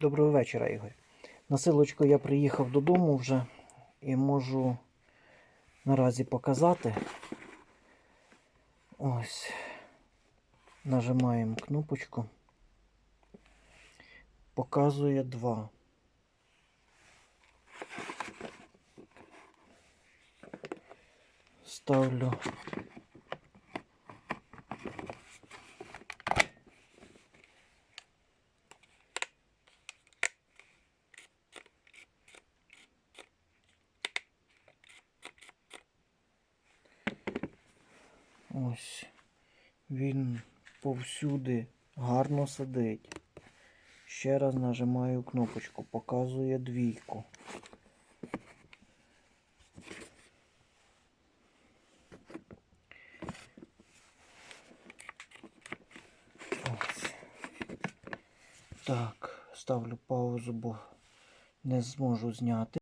Доброго вечора, Ігор. На силочку я приїхав додому вже і можу наразі показати. Ось. Нажимаємо кнопочку. Показує 2. Ставлю Ось. Він повсюди гарно сидить. Ще раз нажимаю кнопочку, показує двійку. Ось. Так, ставлю паузу, бо не зможу зняти.